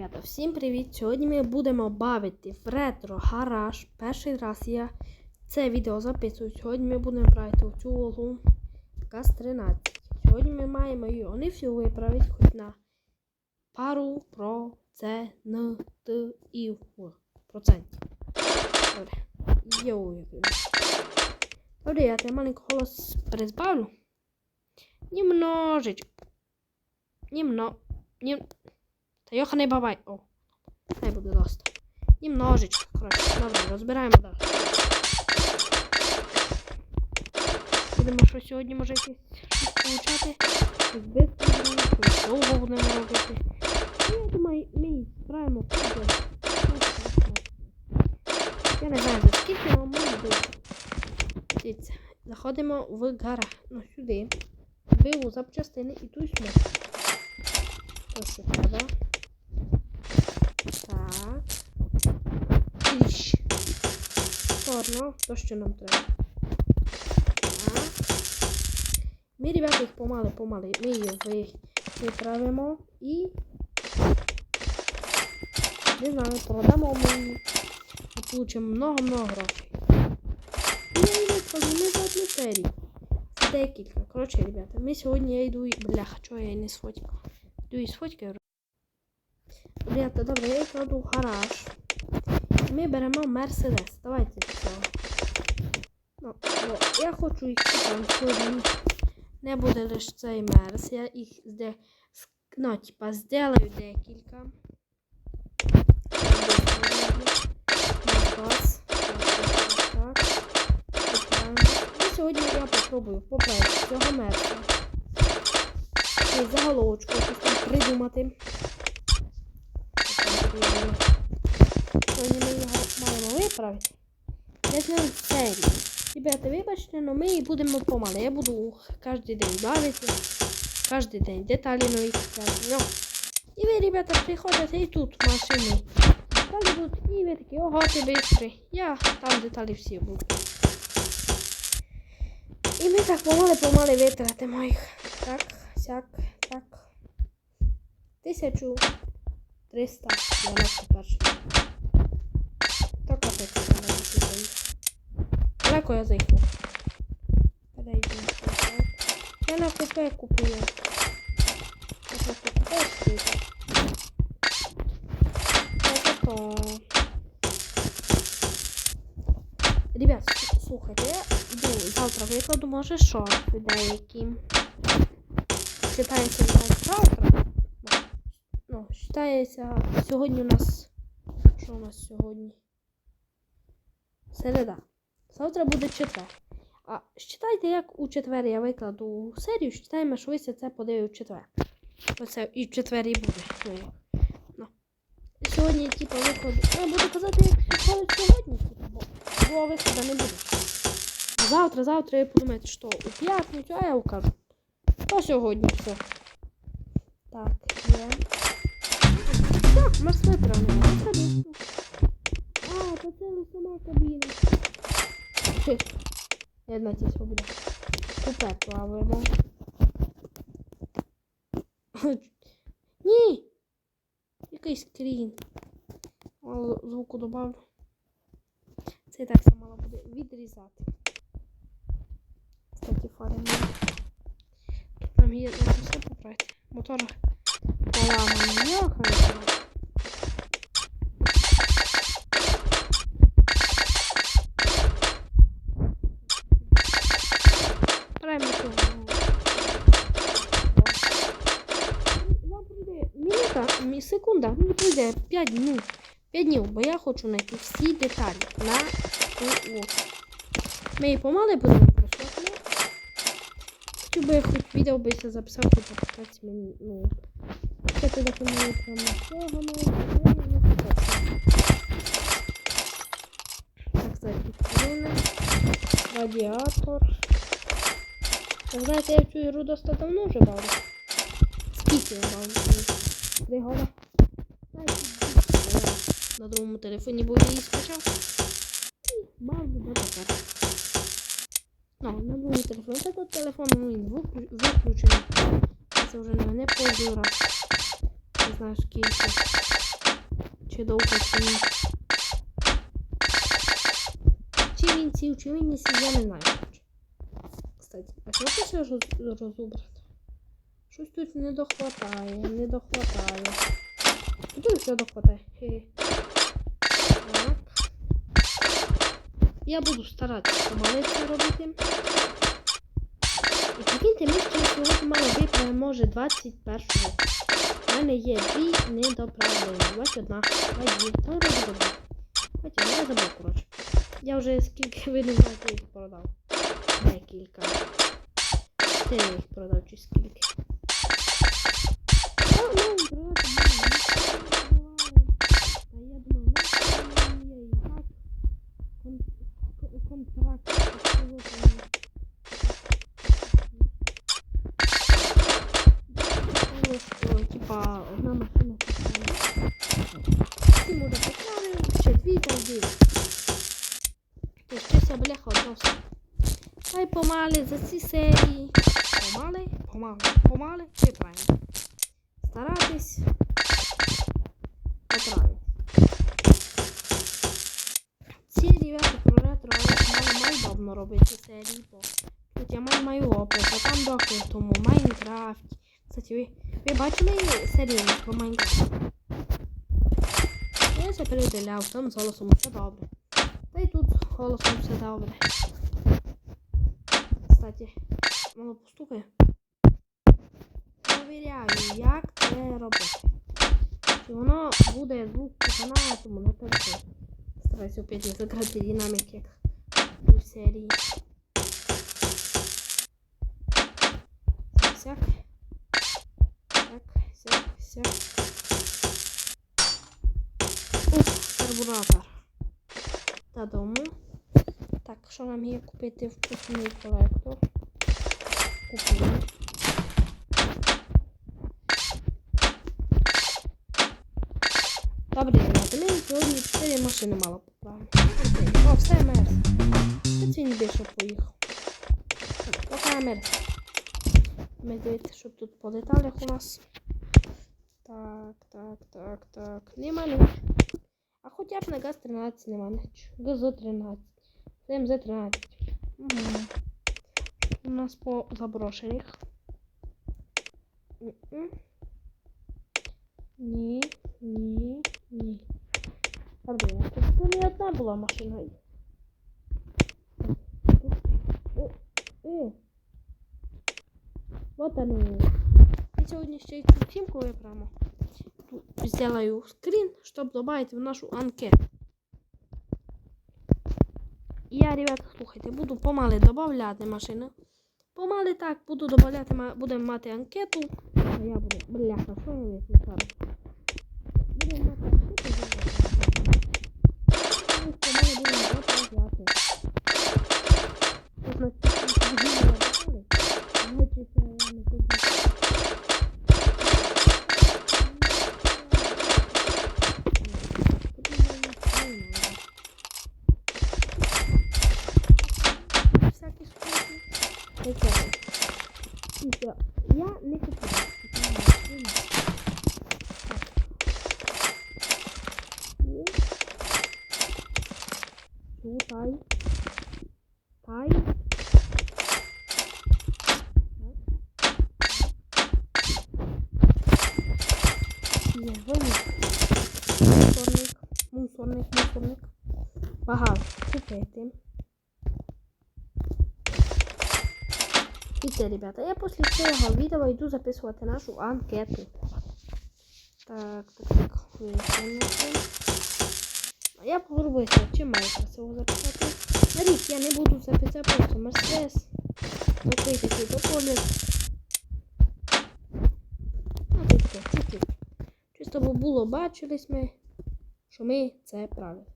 Ребята, всім привіт! Сьогодні ми будемо бавити в ретро гараж. Перший раз я це відео записую. Сьогодні ми будемо брати цю Волгу ГАЗ-13. Сьогодні ми маємо її всю виправити, хоч на пару процентів. Процентів. Добре. Йоу, як. Добре, я тебе маленький голос перезбавлю. Немножечко. Немно. Нем... Та йоханий бабай. О. Хай буде доста. Немножечко. Коротше, добре, розбираємо далі. Будемо що сьогодні може щось получати. Щось довго будемо робити. Ну, я думаю, ми справимо. Я не знаю, за скільки але ми йдемо. Дивіться, заходимо в гараж. Ну, сюди. Вбив запчастини і тут сюди. То, що треба. Так. Іщ. То, що нам треба. Ми, ребята, їх помали, помали. Ми ви- виправимо і. Не знаю, продамо ми. Получимо много-много грошей. І я йду не за одну серію. Декілька. Коротше, ребята, ми сьогодні я йду і... Бляха, чого я не сфоткав? Йду і сфоткаю. Ребята, добре, я кладу гараж. Ми беремо Мерседес. Давайте цього. Ну, бо я хочу їх там сьогодні. Не буде лише цей мерс. Я їх зде... Ну, типа, сделаю декілька. Так. Так. Сьогодні я попробую поправити цього мерса. Заголовочку придумати. Сьогодні ми його маємо виправити. Я зняв серію. Ребята, вибачте, але ми її будемо помали. Я буду кожен день бавити. Кожен день деталі нові. Ну. І ви, ребята, приходите і тут машини. Деталі будуть, і ви такі, ого, ти бистрий. Я там деталі всі будуть. І ми так помали-помали витратимо їх. Так, сяк, так. Тисячу. 391. То капець я зараз заїхав. Далеко я заїхав. Перейдемо. так. Я на купе купую. Я просто купе купую. То-то-то. Ребят, слухайте, я завтра викладу, може, шорти деякі. Читається завтра. Вважається, сьогодні у нас. Що у нас сьогодні? Середа. Завтра буде четвер. А считайте, як у четвер я викладу серію, считаємо, що ви це подивив в четвер. Оце і в четвер і буде. Ну. Ну. Сьогодні, типу, виходу. Я буду казати, як сьогодні, типу, бо другого виходу не буде. А завтра, завтра ви подумаєте, що у п'ятницю, а я укажу. То сьогодні все. Так, є. Так, Марс А, то це не сама кабіна. Я надіюсь, буде. Купе плаваємо. Ні! Якийсь скрін. Звуку добавлю. Це так само буде відрізати. Кстати, фари. Тут нам є на все поправити. Мотор поламаний. Мені 5 днів. 5 днів, бо я хочу знайти всі деталі на УО. Ми її помали будемо просувати. Хочу би хоч відео би я записав хоч 15 мені, ну. Це телефон мені прямо цього має. Так, кстати, хвилина. Радіатор. Ви знаєте, я цю ігру досить давно вже бавлю. Скільки я бавлю? Три года. На другому телефоні, бо я її скачав. І бавлю до тепер. Ну, на другому телефоні. Та тут телефон він виклю- виключений. Це вже не, не пользую раз. Не знаю скільки. Чи довго, чи ні. Чи він сів, чи він не сів, я не знаю. Кстати, а що це роз- розібрати? Щось тут не дохватає, не дохватає. Тут все дохватає. Так. Я буду старатися помалити робити. І прикиньте, ми ще сьогодні мало може 21-го. У мене є дві недоправлені. 21. Дві. Та вроде забув. Хоча я забув, коротше. Я вже скільки ви не знаєте їх продав. Декілька. Чотири їх продав чи скільки. Та, ну, продати Помали, помали, виправимо. Старатись поправити. Ці ребята про ретро, маю давно робити серії, бо тут я маю маю опит, а там доки тому Майнкрафт. Кстати, ви, ви бачили серію про Майнкрафт? Я це переділяв, там з голосом все добре. Та й тут голосом все добре. Кстати, мало постукає. Провіряю, як це робити. Чи воно буде звук каналу, тому не перше. Стараюся опять не закрити динамік, як у серії. Сяк. Так, сяк, сяк. Ух, карбуратор. Додому. Так, що нам є купити вкусний колектор? Купили. Добре, ребята, ми сьогодні 4 машини мало поправимо. Окей. О, все, мерз. Це він більше поїхав. Пока мерз. Ми дивіться, що тут по деталях у нас. Так, так, так, так. Нема ніч. А хоча б на ГАЗ-13 нема ніч. ГАЗ-13. МЗ-13. Угу. У нас по заброшених. Ні, ні, ні. Правда, тут не одна була машина. Е. Вот они. Я сьогодні ще й цю фімку виправимо. Тут Сделаю скрин, щоб добавити в нашу анкету. Я, ребята, слухайте, буду помали додавати машини. Помали так, буду додавати, ма- будемо мати анкету. А я буду, бляха, що я вийшли зараз? Будемо мати Тай. Є, виник. Мусорник, мусорник, мусорник. Багато купити. І це, ребята, я після цього відео йду записувати нашу анкету. Так, так, так. А я попробуюся, чим маю красиво записати. На рік я не буду записати просто Мерседес. Такий такий дополіт. Ну, таке, чуть-чуть. Чисто бо було, бачились ми, що ми це правильно.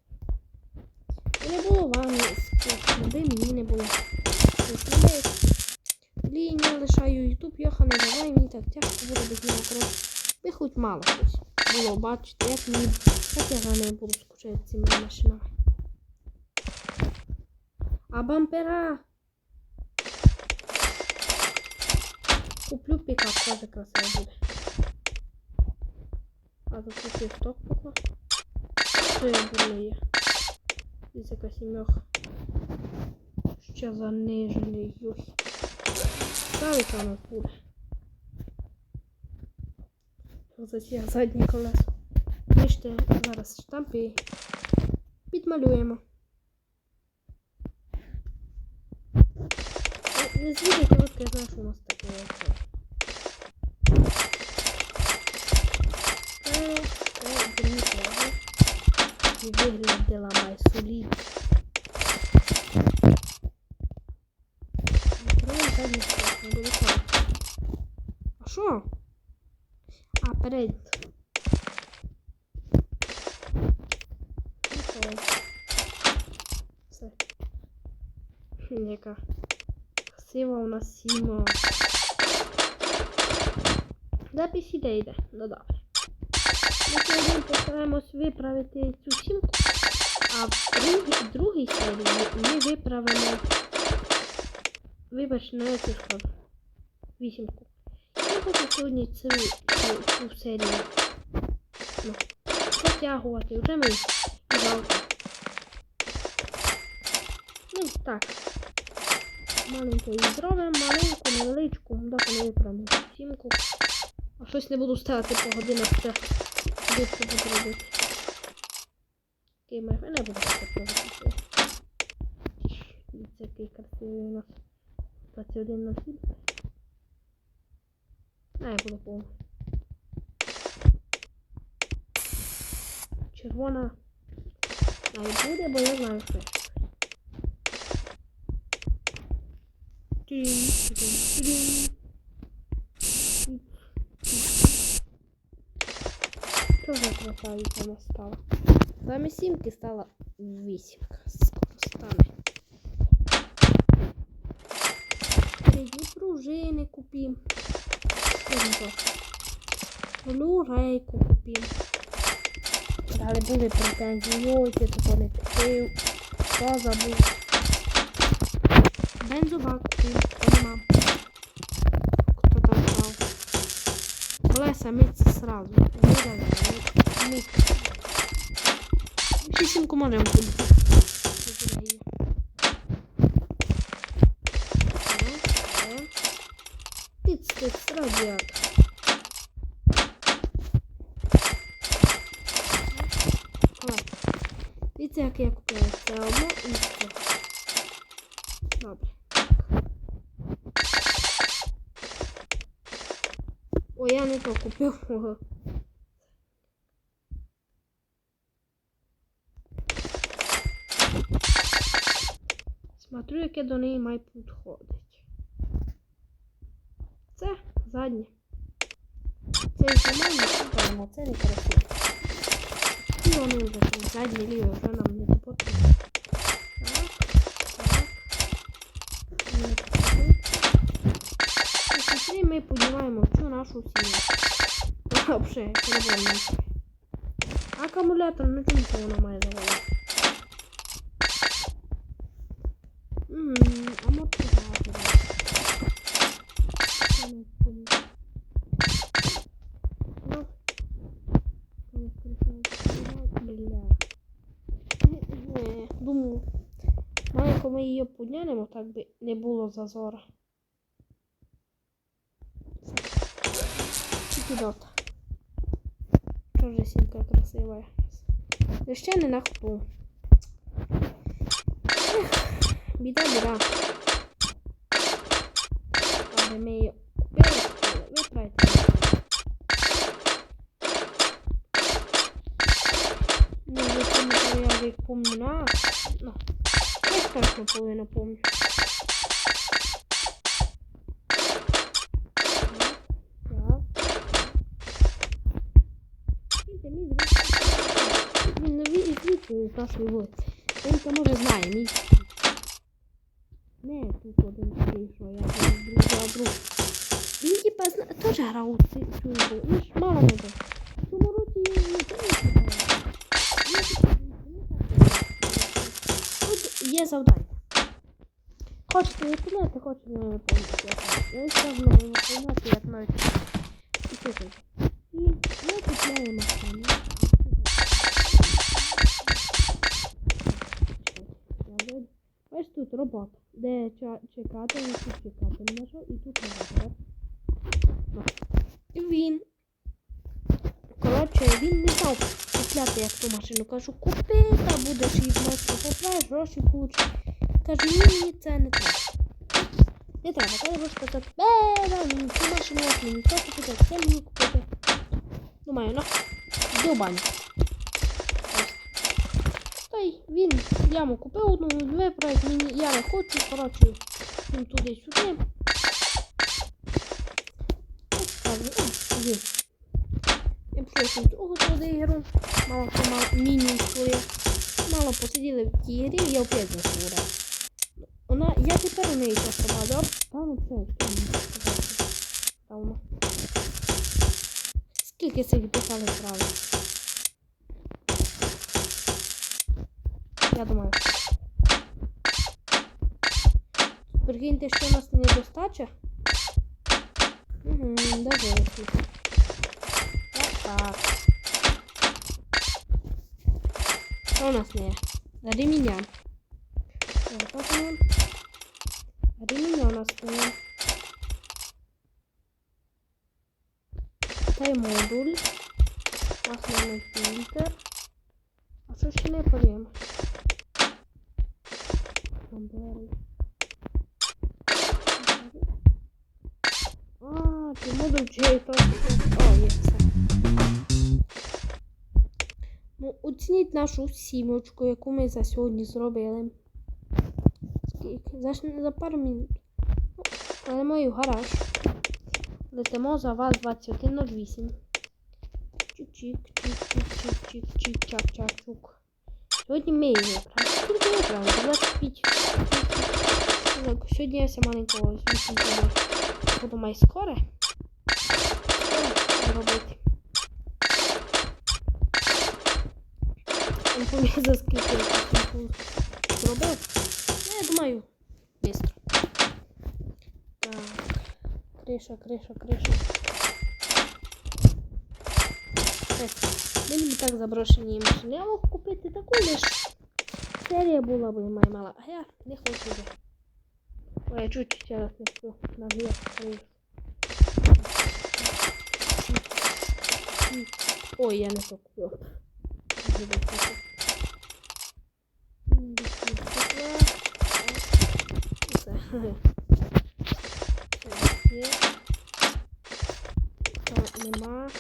І не було вам скучно, де мені не було. Блін, я лишаю YouTube, Йоха, не давай, мені так тяжко буде без нього коротше. Ви хоч мало щось було бачити, як мені, як я за нею буду скучати цими машинами. А бампера куплю пікап, теж красиво буде. А тут є сток поклав. Що я дурний є? Із яка сімьоха. Що занижений юсь. Ставиться у нас буде. Затяг заднє колесо. Ще зараз штампи підмалюємо. Не звідки от я знаю, що у нас таке. Це, це другі теги. І виглядила май солідно. Відкриваємо задній сток, не буде так. А що? А, перед. Готово. Все. Яка красива у нас сіма. Запис іде йде. Ну добре. Ми сьогодні постараємось виправити цю сімку, а в другій, другій серії ми виправимо. Вибач, не скажу. Вісімку. Я хочу сьогодні цю, цю, цю серію ну, затягувати. Вже ми і. Ну, так. Маленьку її зробимо, маленьку, невеличку, доки не виправимо сімку. А щось не буду ставити по годинах це швидко буду робити. Такий май не буду ставити. Дивіться, який красивий у нас 21 на 7. А, я буду повний. Червона. А і буде, бо я знаю, що. Тин-тин-тин. Що вона стала? Замість сімки стала вісімка. Стане. Передні пружини купим. Блюрейку купим. Далі були претензії. Ой, ти того не купив. Що забув? Бензобак купив. Хто нема. Кто так брав? Леся, миться сразу. Сімку можемо купити. Тиц, тиц, радіатор. Клас. Дивіться, як я купила це одно і це. Добре. Не купив. Смотрю, яке до неї має підходить. Це заднє. Це купаємо, це не красиво. І вони вже там задні ліві вже нам не потрібно. Так, так. І ми подіваємо нашу сім'ю. Вообще, ну чому це воно має завалити? Ммм, помню. Ну. Не, думаю, маленько ми її піднянемо, так би не було зазора. Чемпіонат. Тоже сімка красива. Ну, Ще не на. Ех, Біда, біда. Але ми її купили. Виправити. Ну, я помню, я помню на... Ну, я точно половину помню. Від- звідси вулиці. Він то може знає мій. Не, тут один такий, я друг. Він типа зна... теж грав цю гру. Ну ж мало не було. В році я не знаю, Тут є завдання. Хочете виконати, хочете не виконати. Я на виконати, як навіть. І я тут Немає робота. Де чекати, і тут чекати. Не знайшов, і тут так? Ну. І він. Коротше, він не знав купляти як ту машину. Кажу, купи, та будеш її просто поправиш, гроші получиш. Кажу, ні, мені це не треба. Не треба, треба гроші казати, бе, мені цю машину, мені то купити, це мені купити. Думаю, ну, йди в баню. Ось. Та й він яму купив одну, виправив мені, я не хочу, коротше, туди-сюди. Я пішов там цього туди ігру, мало хто мав міні своє. Мало посиділи в тій грі, я опять засурав. Вона, я тепер у неї часто бадав. Та ну все, що мені сказати. Та воно. Скільки цих писали справи? Я думаю. Прикиньте, що у нас недостача. Угу, даже. Так. Що у нас не? Реміння. Запасуємо. У нас не. Цей модуль. Масляний фільтр. А що ще не подіємо? Модуль. А, це модуль чи то. О, є все. Ну, оцініть нашу сімочку, яку ми за сьогодні зробили. Скільки? За, за пару минут. Ну, але мою гараж. Летимо за вас 2108. Чик-чик, чик-чик, чик-чик, чик, чак, чак, чук. Сьогодні ми її вибрали. Скільки вибрали? 25. Так, Сьогодні я ся маленького звісно буду май скоре. Що робити? Не пам'ятаю, за скільки я. Ну, я думаю, быстро. Так. Криша, криша, криша. Ось. Мені так заброшені машини. Я мог купити таку лиш. Серія була б моя мала. А я не хочу. Ой, я чуть ще раз не сплю. Наверх, кришу. Ой, я не то купив. Забув купити. М, десь тут стекла. Все. Це є. То нема.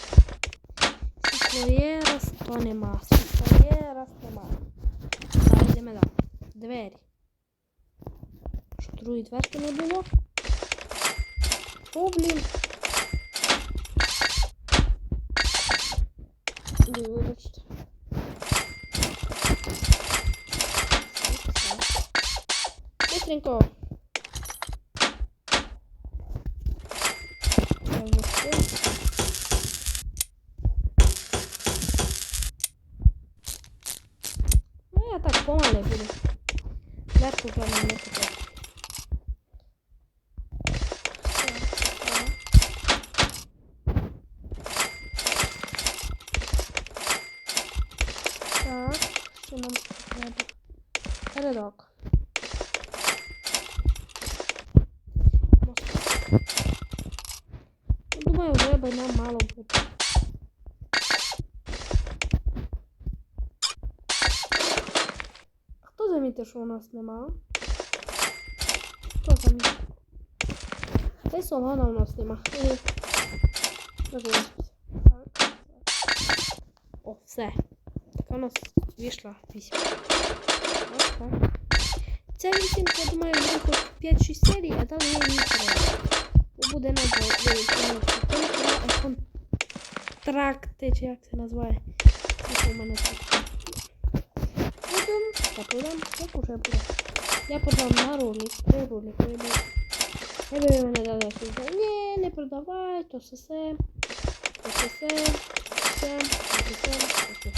Світло є, раз то нема. Світло є, раз нема. Так, йдемо далі. Двері. Що другої дверки не було? О, блін. Ой, Вибачте. Быстренько. Я вже встиг. Ну, я так помале буду. Прямо не купити. Так, що нам. Ну, Думаю, вже би нам мало бути. Хто що у нас нема? Хто замітив? Та й солона у нас нема. Е. О, все. Така у нас вийшла вісім. Ця вісімка, я думаю, буде хоч 5-6 серій, а я її перейду. Бо буде надо контракти, чи як це називає. Як у мене тут. Потім, та подам, як уже буде. Я подам на ролик, три ролики. я. Би мене дали щось. Ні, не продавай, то все все. То все все. Все, то все все.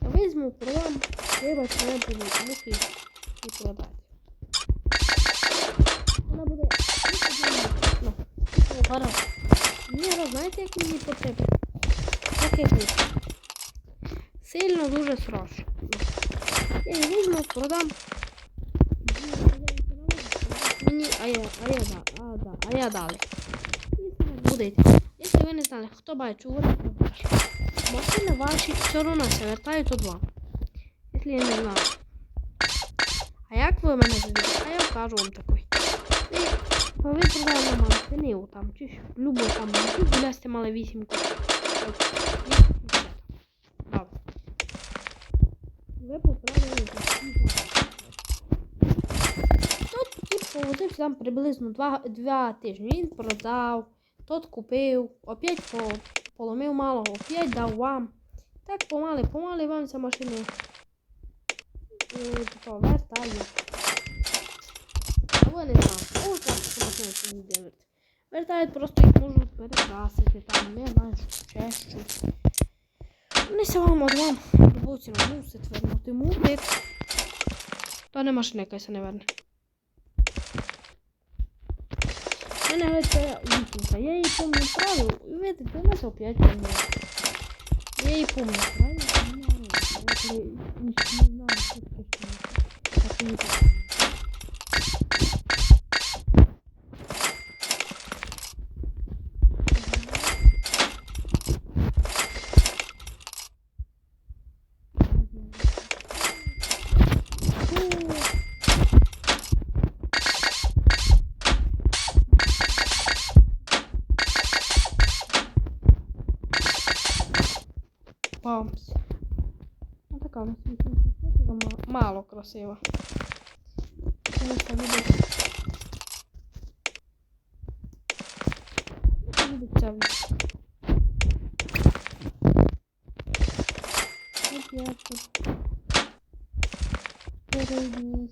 то візьму, продам. Вибач, не буду муки і продати. Вона буде. Ну, гаразд. Ні, гаразд, знаєте, як мені потрібно? Поки такий. Сильно дуже срочно. Я її візьму, продам. Мені, а я, а я, да, а, да, а я далі. Буде. Якщо ви не знали, хто бачив, ви Машини ваші все одно все вертають два. Якщо я не знаю. А як ви мене зробите? А я вкажу вам такий. Ви, ви продали на мантиниву там, чи любу там, ну, гулясти мали вісімку. От, і все. Добре. Ви поправили Тут там приблизно два, два тижні. Він продав, тот купив, опять по, поломив малого, опять дав вам. Так помали, помали вам ця машина. Типа вертає. А ви не дивить. Вертають, просто їх можуть перекрасити, там, не знаю, ще щось. Вони ся вам от вам вернути мусить. То не машина якась не верне. У мене ось ця вікінка. Я її помню правил, і видите, у нас опять помню. Я її помню правил, не. Я не знаю, що це. Памс. Ну така у нас вісімка. Красива, ма- Мало красива. Тому що любить. Любить ця вісімка. От я тут. Перевіз.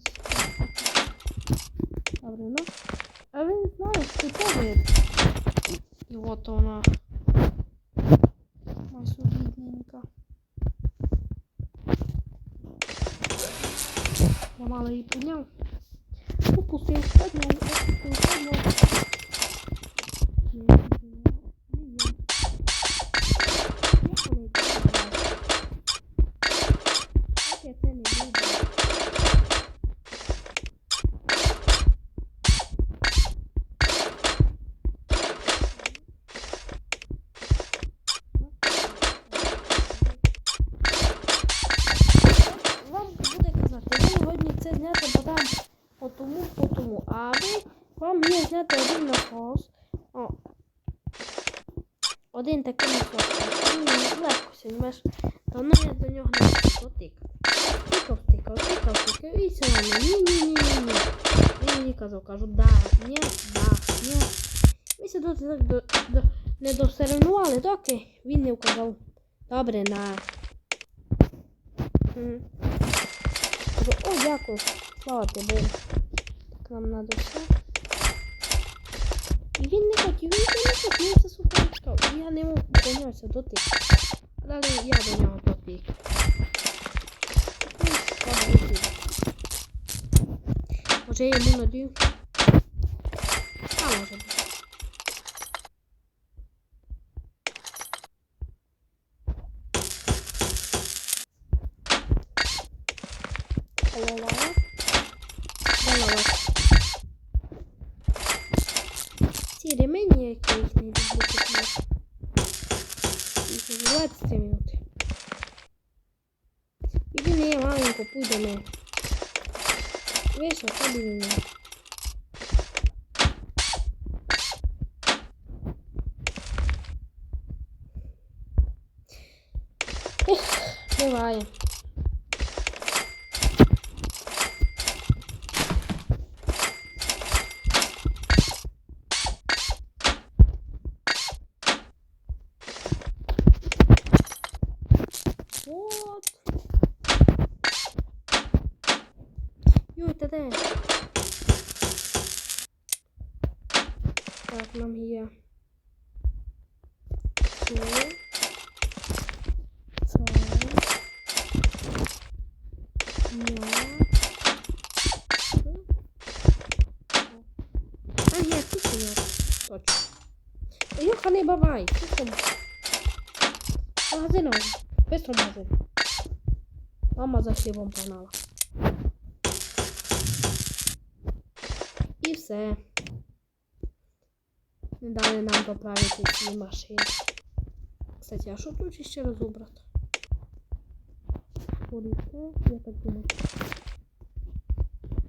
Не вказав. Добре, на. Кажу, О, дякую. Слава тобі. Так нам надо все. І він не хотів, він не хотів, це супер чекав. І я не мог до нього все дотик. Далі я до нього дотик. Ну. Може я йому надію? Ходи до мене. Ех, буває. Вот. Йой, та де? Так, нам є. Це. Це. Ня. А, є, тут є. Точно. Йоханий бабай, магазину. Бистро в магазин. Мама за хлібом погнала. І все. Не дали нам поправити ці машини. Кстати, а що тут ще раз убрати? Поліце, я так думаю.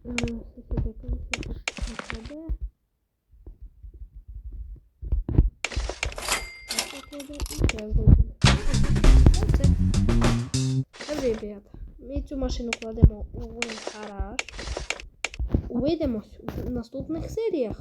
Е, сусіди, колесо тут накладе. Так Оце. Ребят, ми цю машину кладемо у гараж. Увидимось в наступних серіях.